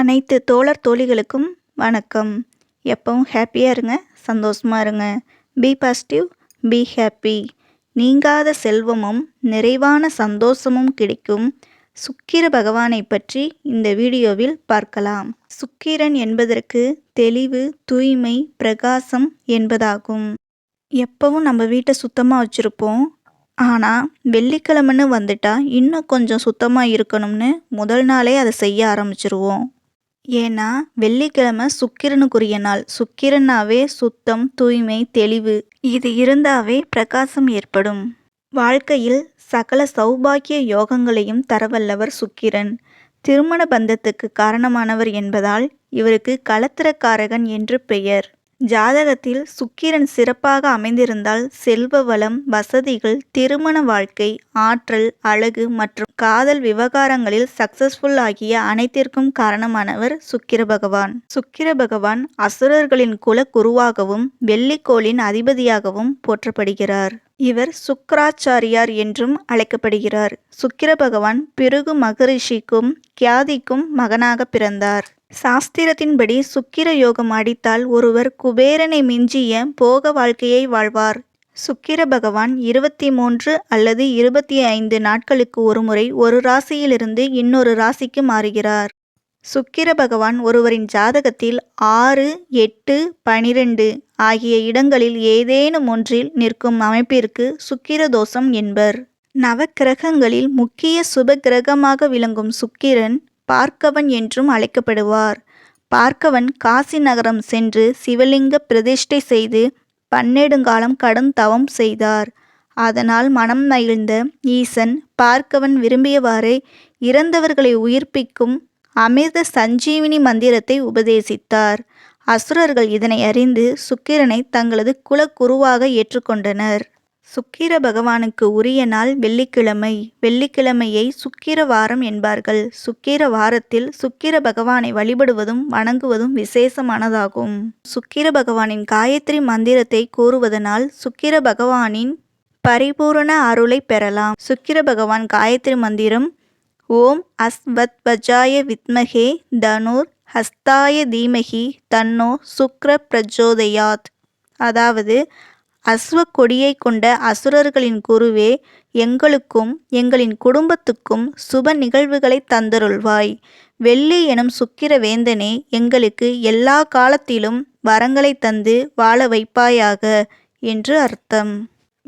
அனைத்து தோழர் தோழிகளுக்கும் வணக்கம். எப்பவும் ஹாப்பியாக இருங்க சந்தோஷமாக இருங்க. பி பாசிட்டிவ் பி ஹாப்பி நீங்காத செல்வமும் நிறைவான சந்தோஷமும் கிடைக்கும். சுக்கிர பகவானை பற்றி இந்த வீடியோவில் பார்க்கலாம். சுக்கிரன் என்பதற்கு தெளிவு தூய்மை பிரகாசம் என்பதாகும். எப்பவும் நம்ம வீட்டை சுத்தமாக வச்சுருப்போம். ஆனால் வெள்ளிக்கிழமைன்னு வந்துட்டால் இன்னும் கொஞ்சம் சுத்தமாக இருக்கணும்னு முதல் நாளே அதை செய்ய ஆரம்பிச்சிருவோம். ஏன்னா வெள்ளிக்கிழமை சுக்கிரனுக்குரிய நாள். சுக்கிரனாவே சுத்தம் தூய்மை தெளிவு. இது இருந்தாவே பிரகாசம் ஏற்படும். வாழ்க்கையில் சகல சௌபாக்கிய யோகங்களையும் தரவல்லவர் சுக்கிரன். திருமண பந்தத்துக்கு காரணமானவர் என்பதால் இவருக்கு களத்திரக்காரகன் என்று பெயர். ஜாதகத்தில் சுக்கிரன் சிறப்பாக அமைந்திருந்தால் செல்வ வளம் வசதிகள் திருமண வாழ்க்கை ஆற்றல் அழகு மற்றும் காதல் விவகாரங்களில் சக்சஸ்ஃபுல் ஆகிய அனைத்திற்கும் காரணமானவர் சுக்கிர பகவான். சுக்கிர பகவான் அசுரர்களின் குல குருவாகவும் வெள்ளிக்கோளின் அதிபதியாகவும் போற்றப்படுகிறார். இவர் சுக்கராச்சாரியார் என்றும் அழைக்கப்படுகிறார். சுக்கிர பகவான் பிருகு மகரிஷிக்கும் கியாதிக்கும் மகனாக பிறந்தார். சாஸ்திரத்தின்படி சுக்கிர யோகம் அடித்தால் ஒருவர் குபேரனை மிஞ்சிய போக வாழ்க்கையை வாழ்வார். சுக்கிர பகவான் இருபத்தி மூன்று அல்லது இருபத்தி ஐந்து நாட்களுக்கு ஒருமுறை ஒரு ராசியிலிருந்து இன்னொரு ராசிக்கு மாறுகிறார். சுக்கிர பகவான் ஒருவரின் ஜாதகத்தில் ஆறு எட்டு பனிரெண்டு ஆகிய இடங்களில் ஏதேனும் ஒன்றில் நிற்கும் அமைப்பிற்கு சுக்கிர தோஷம் என்பர். நவக்கிரகங்களில் முக்கிய சுப கிரகமாக விளங்கும் சுக்கிரன் பார்க்கவன் என்றும் அழைக்கப்படுவார். பார்க்கவன் காசி நகரம் சென்று சிவலிங்க பிரதிஷ்டை செய்து பன்னெடுங்காலம் கடும் தவம் செய்தார். அதனால் மனம் மகிழ்ந்த ஈசன் பார்க்கவன் விரும்பியவாறே இறந்தவர்களை உயிர்ப்பிக்கும் அமிர்த சஞ்சீவினி மந்திரத்தை உபதேசித்தார். அசுரர்கள் இதனை அறிந்து சுக்கிரனை தங்களது குலக்குருவாக ஏற்றுக்கொண்டனர். சுக்கிர பகவானுக்கு உரிய நாள் வெள்ளிக்கிழமை. வெள்ளிக்கிழமையை சுக்கிர வாரம் என்பார்கள். சுக்கிர வாரத்தில் சுக்கிர பகவானை வழிபடுவதும் வணங்குவதும் விசேஷமானதாகும். சுக்கிர பகவானின் காயத்ரி மந்திரத்தை கூறுவதனால் சுக்கிர பகவானின் பரிபூரண அருளை பெறலாம். சுக்கிர பகவான் காயத்ரி மந்திரம் ஓம் அஸ்வத்வஜாய வித்மகே தனுர் ஹஸ்தாய தீமகி தன்னோ சுக்ர பிரஜோதயாத். அதாவது அஸ்வ கொடியை கொண்ட அசுரர்களின் குருவே எங்களுக்கும் எங்களின் குடும்பத்துக்கும் சுப நிகழ்வுகளை தந்தருள்வாய். வெள்ளி எனும் சுக்கிர வேந்தனே எங்களுக்கு எல்லா காலத்திலும் வரங்களை தந்து வாழ வைப்பாயாக என்று அர்த்தம்.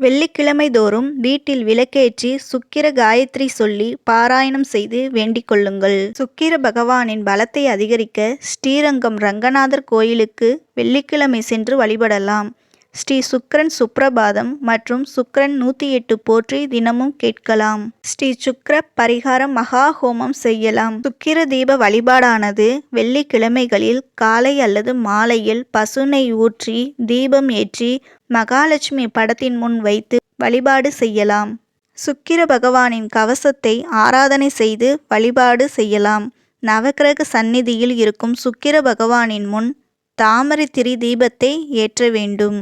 வெள்ளிக்கிழமை தோறும் வீட்டில் விளக்கேற்றி சுக்கிர காயத்ரி சொல்லி பாராயணம் செய்து வேண்டிக் கொள்ளுங்கள். சுக்கிர பகவானின் பலத்தை அதிகரிக்க ஸ்ரீரங்கம் ரங்கநாதர் கோயிலுக்கு வெள்ளிக்கிழமை சென்று வழிபடலாம். ஸ்ரீ சுக்ரன் சுப்ரபாதம் மற்றும் சுக்ரன் நூற்றி எட்டு போற்றி தினமும் கேட்கலாம். ஸ்ரீ சுக்ர பரிகாரம் மகா ஹோமம் செய்யலாம். சுக்கிர தீப வழிபாடானது வெள்ளிக்கிழமைகளில் காலை அல்லது மாலையில் பசுனை ஊற்றி தீபம் ஏற்றி மகாலட்சுமி படத்தின் முன் வைத்து வழிபாடு செய்யலாம். சுக்கிர பகவானின் கவசத்தை ஆராதனை செய்து வழிபாடு செய்யலாம். நவக்கிரக சந்நிதியில் இருக்கும் சுக்கிர பகவானின் முன் தாமரை திரி தீபத்தை ஏற்ற வேண்டும்.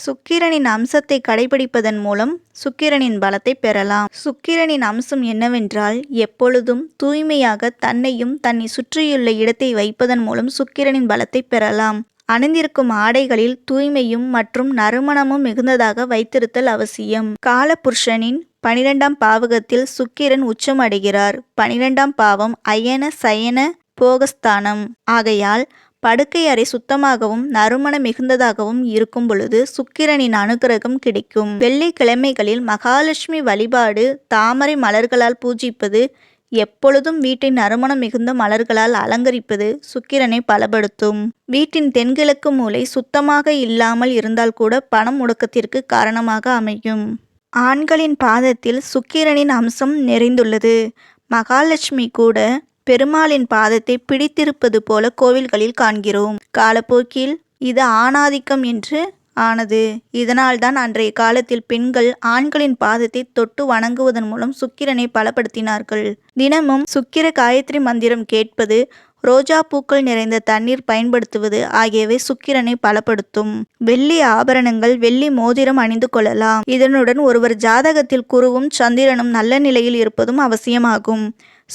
சுக்கிரனின் அம்சத்தை கடைபிடிப்பதன் மூலம் சுக்கிரனின் பலத்தை பெறலாம். சுக்கிரனின் அம்சம் என்னவென்றால் எப்பொழுதும் தூய்மையாக தன்னையும் தன்னை சுற்றியுள்ள இடத்தை வைப்பதன் மூலம் சுக்கிரனின் பலத்தை பெறலாம். அணிந்திருக்கும் ஆடைகளில் தூய்மையும் மற்றும் நறுமணமும் மிகுந்ததாக வைத்திருத்தல் அவசியம். காலபுருஷனின் பனிரெண்டாம் பாவகத்தில் சுக்கிரன் உச்சமடைகிறார் பனிரெண்டாம் பாவம் அயன சயன போகஸ்தானம். ஆகையால் படுக்கை அறை சுத்தமாகவும் நறுமண மிகுந்ததாகவும் இருக்கும் பொழுது சுக்கிரனின் அனுகிரகம் கிடைக்கும். வெள்ளிக்கிழமைகளில் மகாலட்சுமி வழிபாடு தாமரை மலர்களால் பூஜிப்பது எப்பொழுதும் வீட்டின் நறுமணம் மிகுந்த மலர்களால் அலங்கரிப்பது சுக்கிரனை பலப்படுத்தும். வீட்டின் தென்கிழக்கு மூலை சுத்தமாக இல்லாமல் இருந்தால் கூட பணம் முடக்கத்திற்கு காரணமாக அமையும். ஆண்களின் பாதத்தில் சுக்கிரனின் அம்சம் நிறைந்துள்ளது. மகாலட்சுமி கூட பெருமாளின் பாதத்தை பிடித்திருப்பது போல கோவில்களில் காண்கிறோம். காலப்போக்கில் இது ஆணாதிக்கம் என்று ஆனது. இதனால்தான் அன்றைய காலத்தில் பெண்கள் ஆண்களின் பாதத்தை தொட்டு வணங்குவதன் மூலம் சுக்கிரனை பலப்படுத்தினார்கள். தினமும் சுக்கிர காயத்ரி மந்திரம் கேட்பது ரோஜா பூக்கள் நிறைந்த தண்ணீர் பயன்படுத்துவது ஆகியவை சுக்கிரனை பலப்படுத்தும். வெள்ளி ஆபரணங்கள் வெள்ளி மோதிரம் அணிந்து கொள்ளலாம். இதனுடன் ஒருவர் ஜாதகத்தில் குருவும் சந்திரனும் நல்ல நிலையில் இருப்பதும் அவசியமாகும்.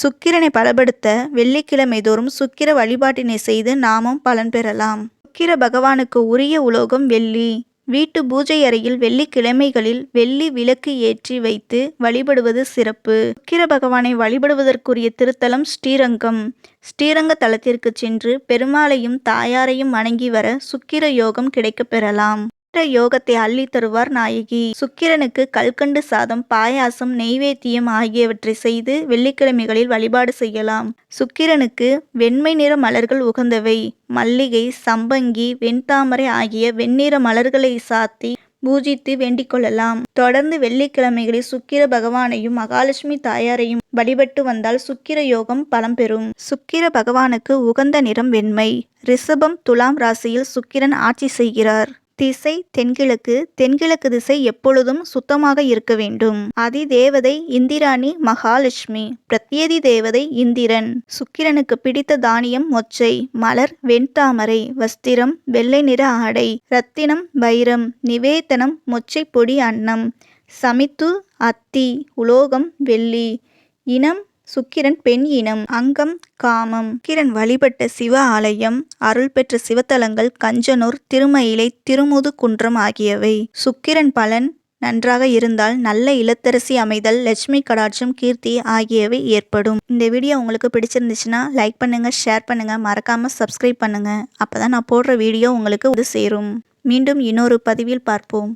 சுக்கிரனை பலப்படுத்த வெள்ளிக்கிழமை தோறும் சுக்கிர வழிபாட்டினை செய்து நாமும் பலன் பெறலாம். சுக்கிர பகவானுக்கு உரிய உலோகம் வெள்ளி. வீட்டு பூஜை அறையில் வெள்ளிக்கிழமைகளில் வெள்ளி விளக்கு ஏற்றி வைத்து வழிபடுவது சிறப்பு. சுக்கிர பகவானை வழிபடுவதற்குரிய திருத்தலம் ஸ்ரீரங்கம். ஸ்ரீரங்க தலத்திற்கு சென்று பெருமாளையும் தாயாரையும் வணங்கி வர சுக்கிர யோகம் கிடைக்கப் பெறலாம். சுக்கிர யோகத்தை அள்ளி தருவார் நாயகி. சுக்கிரனுக்கு கல்கண்டு சாதம் பாயாசம் நெய்வேத்தியம் ஆகியவற்றை செய்து வெள்ளிக்கிழமைகளில் வழிபாடு செய்யலாம். சுக்கிரனுக்கு வெண்மை நிற மலர்கள் உகந்தவை மல்லிகை சம்பங்கி வெண்தாமரை ஆகிய வெண்ணிற மலர்களை சாத்தி பூஜித்து வேண்டிக் கொள்ளலாம். தொடர்ந்து வெள்ளிக்கிழமைகளில் சுக்கிர பகவானையும் மகாலட்சுமி தாயாரையும் வழிபட்டு வந்தால் சுக்கிர யோகம் பலம் பெறும். சுக்கிர பகவானுக்கு உகந்த நிறம் வெண்மை. ரிஷபம் துலாம் ராசியில் சுக்கிரன் ஆட்சி செய்கிறார். திசை தென்கிழக்கு தென்கிழக்கு திசை எப்பொழுதும் சுத்தமாக இருக்க வேண்டும். அதி தேவதை இந்திராணி மகாலட்சுமி பிரத்யேதி தேவதை இந்திரன். சுக்கிரனுக்கு பிடித்த தானியம் மொச்சை மலர் வெண்தாமரை வஸ்திரம் வெள்ளை நிற ஆடை ரத்தினம் வைரம் நிவேதனம் மொச்சை பொடி அன்னம். சமித்து அத்தி உலோகம் வெள்ளி. இனம் சுக்கிரன் பெண் இனம் அங்கம் காமம். சுக்கிரன் வழிபட்ட சிவ ஆலயம் அருள் பெற்ற சிவத்தலங்கள் கஞ்சனூர் திருமயிலை திருமுது குன்றம் ஆகியவை. சுக்கிரன் பலன் நன்றாக இருந்தால் நல்ல இல்லத்தரசி அமைதல் லட்சுமி கடாட்சம் கீர்த்தி ஆகியவை ஏற்படும். இந்த வீடியோ உங்களுக்கு பிடிச்சிருந்துச்சுன்னா லைக் பண்ணுங்க ஷேர் பண்ணுங்க மறக்காம சப்ஸ்கிரைப் பண்ணுங்க. அப்பதான் நான் போடுற வீடியோ உங்களுக்கு இது சேரும். மீண்டும் இன்னொரு பதிவில் பார்ப்போம்.